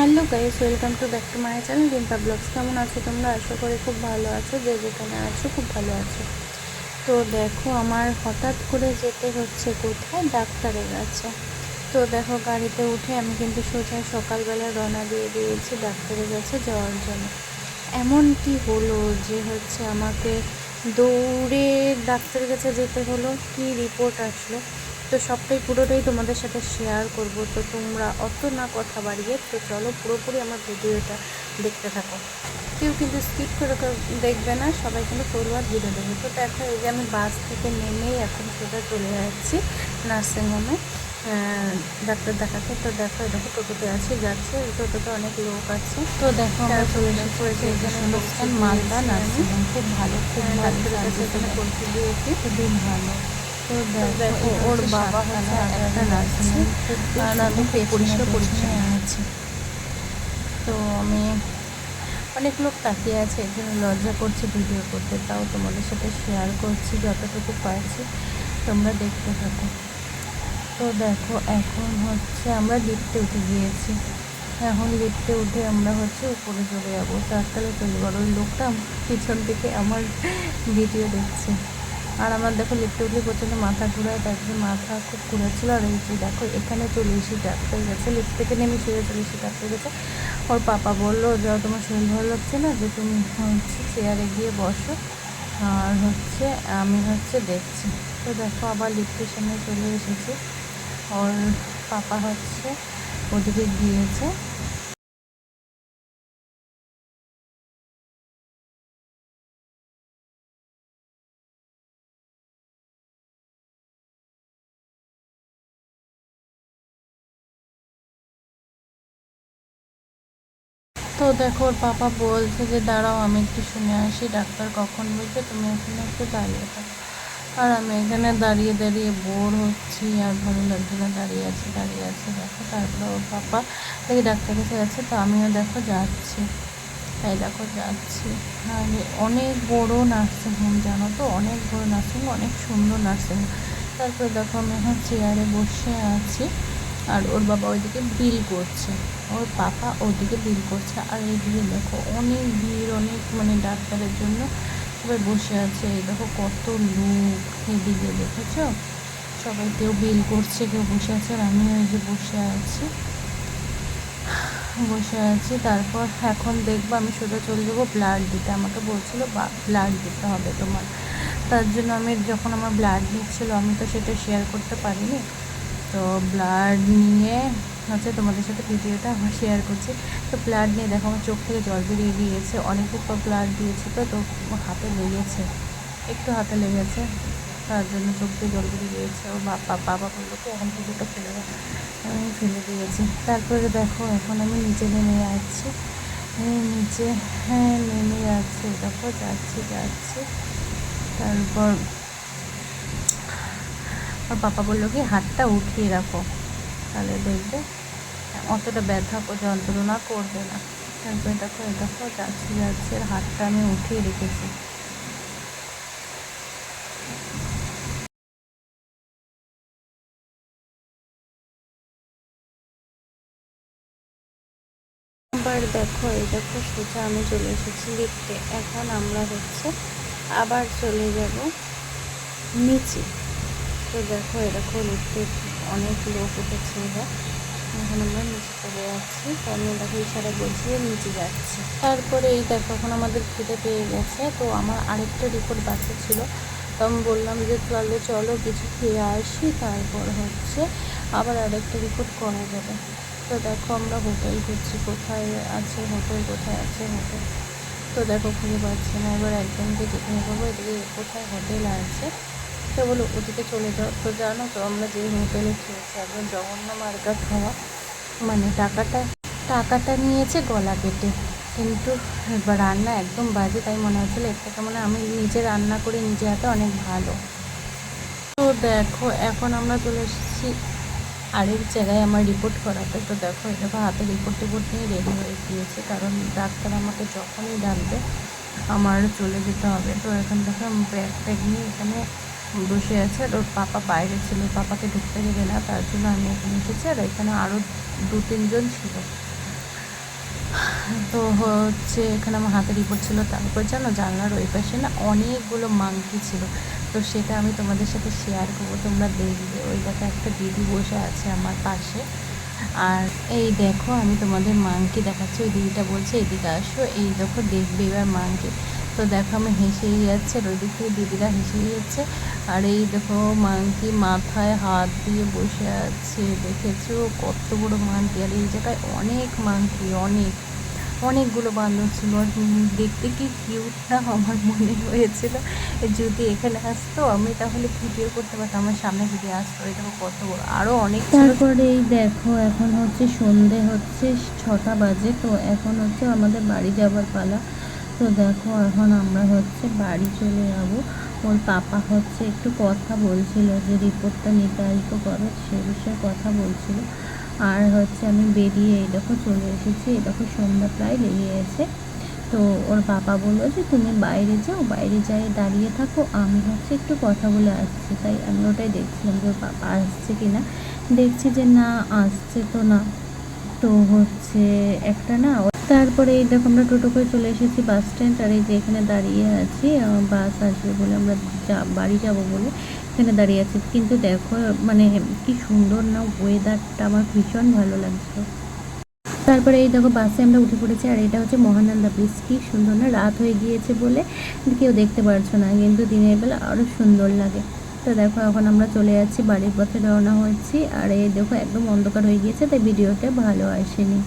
Hello guys, welcome to back to my channel Rimpa vlogs. কেমন আছো তোমরা? আশা করি খুব ভালো আছো, যে যেখানে আছো খুব ভালো আছো। তো দেখো, আমার হঠাৎ করে যেতে হচ্ছে কোথায়? ডাক্তারের কাছে। তো দেখো, গাড়িতে উঠে আমি কিন্তু সোজা সকালবেলা রওনা দিয়ে দিয়েছি ডাক্তারের কাছে যাওয়ার জন্য। এমন কি হলো যে হচ্ছে আমাকে দৌড়ে ডাক্তারের কাছে যেতে হলো? কি রিপোর্ট আসলো? তো সবটাই পুরোটাই তোমাদের সাথে শেয়ার করব। তো তোমরা অত না কথা বাড়িয়ে তো চলো পুরোপুরি আমার ভিডিওটা দেখতে থাকো। কেউ কিন্তু স্কিপ করে দেখবে না সবাই কিন্তু ফুলবার ভিডিও দেবে। তো দেখো এই যে আমি বাস থেকে নেমেই এখন সোজা চলে যাচ্ছি নার্সিংহোমে। ডাক্তার দেখাতে। তো দেখো দেখো টোটোতে আছে যাচ্ছে। টোটোতে অনেক লোক আছে। তো দেখো আমরা চলে এখানে অনুষ্ঠান মালদা নার্সিংহোম। খুব ভালো খুব ভালো কাছে এখানে পৌঁছে দিয়েছি। খুবই ভালো। তো দেখো ওর বাবা একটা আমি পরিষ্কার আছি তো আমি অনেক লোক তাকিয়ে আছে এর জন্য লজ্জা করছি ভিডিও করতে তাও তোমাদের সাথে শেয়ার করছি যতটুকু পারছি তোমরা দেখতে থাকো তো দেখো এখন হচ্ছে আমরা লিফটে উঠে গিয়েছি এখন লিফটে উঠে আমরা হচ্ছে উপরে চলে যাব চারতলা চলে যাব ওই লোকটা পিছন থেকে আমার ভিডিও দেখছে আর আমার দেখো লিফটে উঠলে প্রচণ্ড মাথা ঘুরায় তারপরে মাথা খুব ঘুরাচ্ছিল। আর এই যে দেখো, এখানে চলে এসি ডাক্তার গেছে। লিফট থেকে নেমে শুয়ে চলে এসি ডাক্তার গেছে। ওর পাপা বলল, যাও, তোমার শরীর ভালো লাগছে না? যে তুমি হচ্ছে চেয়ারে গিয়ে বসো। আর হচ্ছে আমি হচ্ছে দেখছি। তো দেখো, আবার লিফটের সামনে চলে এসেছি। ওর পাপা হচ্ছে ওদিকে গিয়েছে। তো দেখো, ওর পাপা বলছে যে, দাঁড়াও, আমি একটু শুনে আসি, ডাক্তার কখন বলছে, তুমি এখানে একটু দাঁড়িয়ে থাকো। আর আমি এখানে দাঁড়িয়ে দাঁড়িয়ে বোর হচ্ছি, আর ভালো লাগছে না দাঁড়িয়ে আছে দাঁড়িয়ে আছে, দেখো, তারপরে ওর পাপা দেখি ডাক্তার কাছে যাচ্ছে তো আমিও দেখো যাচ্ছি। তাই দেখো, যাচ্ছি। আর অনেক বড় নার্সিংহোম জানো তো? অনেক বড় নার্সিংহোম অনেক সুন্দর নার্সিংহোম তারপরে দেখো, আমি এখন চেয়ারে বসে আছি। আর ওর বাবা ওইদিকে বিল করছে। ওর পাপা ওদিকে বিল করছে। আর এইদিকে দেখো অনেক ভিড়, অনেক মানে ডাক্তারের জন্য সবাই বসে আছে। এই দেখো কত লোক এদিকে, দেখেছ? সবাই কেউ বিল করছে, কেউ বসে আছে আর আমিও এই যে বসে আছি। বসে আছি। তারপর এখন দেখব আমি সোজা চলে যাব ব্লাড দিতে। আমাকে বলছিল ব্লাড দিতে হবে তোমার। তার জন্য আমি যখন আমার ব্লাড নিচ্ছিলো আমি তো সেটা শেয়ার করতে পারিনি। তো ব্লাড নিয়ে হচ্ছে তোমাদের সাথে ভিডিওটা আমার শেয়ার করছি। তো ব্লাড নিয়ে দেখো আমার চোখ থেকে জল বেরিয়ে গিয়েছে। অনেকদিন পর ব্লাড দিয়েছে তো তো হাতে লেগেছে। একটু হাতে লেগেছে, তার জন্য চোখ দিয়ে জল বেরিয়ে গিয়েছে। ও বাবা বাবা বলল তো এখন ভিডিওটা ফেলে আমি ফেলে দিয়েছি। তারপরে দেখো, এখন আমি নিচে নেমে যাচ্ছি। নিচে হ্যাঁ নেমে যাচ্ছে। দেখো, যাচ্ছি যাচ্ছি। তারপর ওর পাপা বলল, কি হাতটা উঠিয়ে রাখো, তাহলে দেখবে অতটা ব্যথা যন্ত্রণা করবে না। তারপরে দেখো দেখো, যাচ্ছি যাচ্ছি, আর হাতটা আমি উঠিয়ে রেখেছি। আবার দেখো, এই দেখো, সোজা আমি চলে এসেছি লিফটে। এখন আমরা হচ্ছে আবার চলে যাব নিচে। তো দেখো, এরকম লিফটে অনেক লোক উঠেছে এবার। এখন আমরা নিচে চলে যাচ্ছি। তো আমি দেখো, ইশারা বলছি নিচে যাচ্ছি। তারপরে এই দেখো, এখন আমাদের খিদে পেয়ে গেছে। তো আমার আরেকটা রিপোর্ট বাকি ছিল। তো আমি বললাম যে, তাহলে চলো কিছু খেয়ে আসি, তারপর হচ্ছে আবার আরেকটা রিপোর্ট করা যাবে। তো দেখো, আমরা হোটেল খুঁজছি। কোথায় আছে? হোটেল কোথায় আছে? হোটেল তো দেখো, খুঁজে পাচ্ছি না। এবার একজনকে যেখানে করব এদিকে কোথায় হোটেল আছে? তো বলো ওদিকে চলে যাও। তো জানো তো, আমরা যে হোটেলে খেয়েছি একদম জঘন্য মার্কা খাওয়া। মানে টাকাটা টাকাটা নিয়েছে গলা কেটে। কিন্তু রান্না একদম বাজে, তাই মনে হচ্ছিল এর থেকে মানে আমি নিজে রান্না করে নিজে হাতে অনেক ভালো। তো দেখো, এখন আমরা চলে এসেছি আরেক জায়গায় আমার রিপোর্ট করাতে। তো দেখো দেখো হাতে রিপোর্ট টিপোর্ট নিয়ে রেডি হয়ে গিয়েছে, কারণ ডাক্তার আমাকে যখনই ডাকবে, আমার চলে যেতে হবে। তো এখন দেখো ব্যাগ ট্যাগ নিয়ে এখানে বসে আছে। আর ওর পাপা বাইরে ছিল। পাপাকে ঢুকতে দেবে না, তার জন্য আমি এখানে এসেছি আর এখানে আরও দু, তিনজন ছিল। তো হচ্ছে এখানে আমার হাতে রিপোর্ট ছিল। তারপর জানো, জানলার ওই পাশে না অনেকগুলো মাংকি ছিল। তো সেটা আমি তোমাদের সাথে শেয়ার করব। তোমরা দেখবে। ওই দেখো একটা দিদি বসে আছে আমার পাশে। আর এই দেখো, আমি তোমাদের মাংকি দেখাচ্ছি। ওই দিদিটা বলছে, এদিকে আসো। এই দেখো, দেখবে এবার মাংকি। তো দেখো আমি হেসেই যাচ্ছে আর থেকে দিদিরা হেসেই যাচ্ছে। আর এই দেখো মাংকি মাথায় হাত দিয়ে বসে আছে, দেখেছ? কত বড় মাংকি আর এই জায়গায় অনেক মাংকি অনেক, অনেকগুলো বান্দর ছিল। আর দেখতে কি কিউট না আমার মনে হয়েছিল। যদি এখানে আসতো আমি তাহলে ভিডিও করতে পারতাম, আমার সামনে যদি আসতো। এটা কত বড়। আরও অনেক তারপরে এই দেখো, এখন হচ্ছে সন্ধে হচ্ছে ছটা বাজে। তো এখন হচ্ছে আমাদের বাড়ি যাবার পালা। তো দেখো, এখন আমরা হচ্ছে বাড়ি চলে যাব। ওর পাপা হচ্ছে একটু কথা বলছিল যে, রিপোর্টটা নিতে আসব কবে সে বিষয়ে কথা বলছিল। আর হচ্ছে আমি বেরিয়ে এই দেখো চলে এসেছি। এই দেখো সন্ধ্যা প্রায় লেগে গেছে তো ওর বাবা বলল যে, তুমি বাইরে যাও, বাইরে যাই, দাঁড়িয়ে থাকো। আমি হচ্ছে একটু কথা বলে আসছি। তাই আমি ওটাই দেখছিলাম যে, ওর বাবা আসছে কি না দেখছি যে, না, আসছে তো না। তো হচ্ছে একটা না তারপরে এই দেখো আমরা টোটো করে চলে এসেছি বাস স্ট্যান্ড, আর এই যে এখানে দাঁড়িয়ে আছি বাস আসবে বলে আমরা যা, বাড়ি যাব বলে এখানে দাঁড়িয়ে আছি। কিন্তু দেখো মানে কি সুন্দর না ওয়েদারটা আমার ভীষণ ভালো লাগছে তারপরে এই দেখো বাসে আমরা উঠে পড়েছি, আর এটা হচ্ছে মহানন্দা ব্রিজ। কি সুন্দর না, রাত হয়ে গিয়েছে বলে কেউ দেখতে পারছ না, কিন্তু দিনের বেলা আরও সুন্দর লাগে। তো দেখো, এখন আমরা চলে যাচ্ছি, বাড়ির পথে রওনা হচ্ছি, আর এই দেখো একদম অন্ধকার হয়ে গিয়েছে, তাই ভিডিওটা ভালো আসেনি।